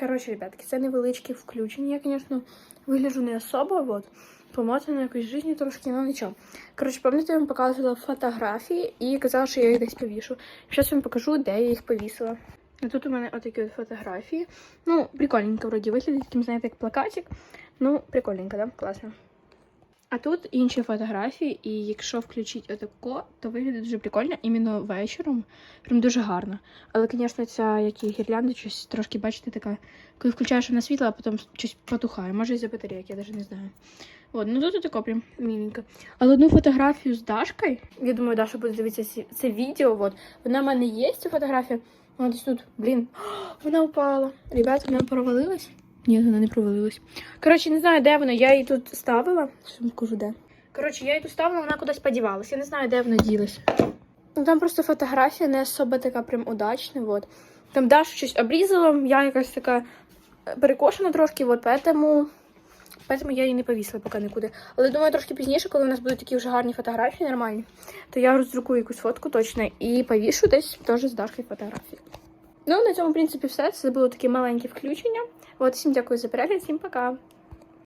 Коротше, ребятки, це невеличке включення. Я, звісно, вигляджу не особо, вот, Помотана якось житті трошки, ну нічого. Коротше, пам'ятаєте, я вам показувала фотографії і казала, що я їх десь повішу. Зараз вам покажу, де я їх повісила. А тут у мене отакі от фотографії. Ну, прикольненько вроді виглядить, таким, знаєте, як плакатик. Ну, прикольненько, да? Класно. А тут інші фотографії, і якщо включити отако, то виглядає дуже прикольно, іменно вечором. Прям дуже гарно. Але, звісно, ця як і гірлянда, щось трошки, бачите, така, коли включаєш вона світло, а потім щось потухає. Може, із-за батарейки, я навіть не знаю. От, ну тут тако прям міленько. Але одну фотографію з Дашкою, я думаю, Даша буде дивитися це відео. От. Вона в мене є, ця фотографія. Вона десь тут, блін, вона упала. Ребята, вона провалилась? Ні, вона не провалилась. Коротше, не знаю, де вона. Я її тут ставила. Що вам скажу, де? Коротше, я її тут ставила, вона кудись подівалась. Я не знаю, де вона ділась. Ну там просто фотографія не особо така прям удачна. Вот. Там Даша щось обрізала, я якась така е, перекошена трошки, вот, поэтому, поэтому я її не повісила поки нікуди. Але думаю, трошки пізніше, коли у нас будуть такі вже гарні фотографії нормальні, то я роздрукую якусь фотку точно і повішу десь теж з Дашкою фотографії. Ну, на цьому, в принципі, все. Це було таке маленьке включення. От, всім дякую за перегляд, всім пока.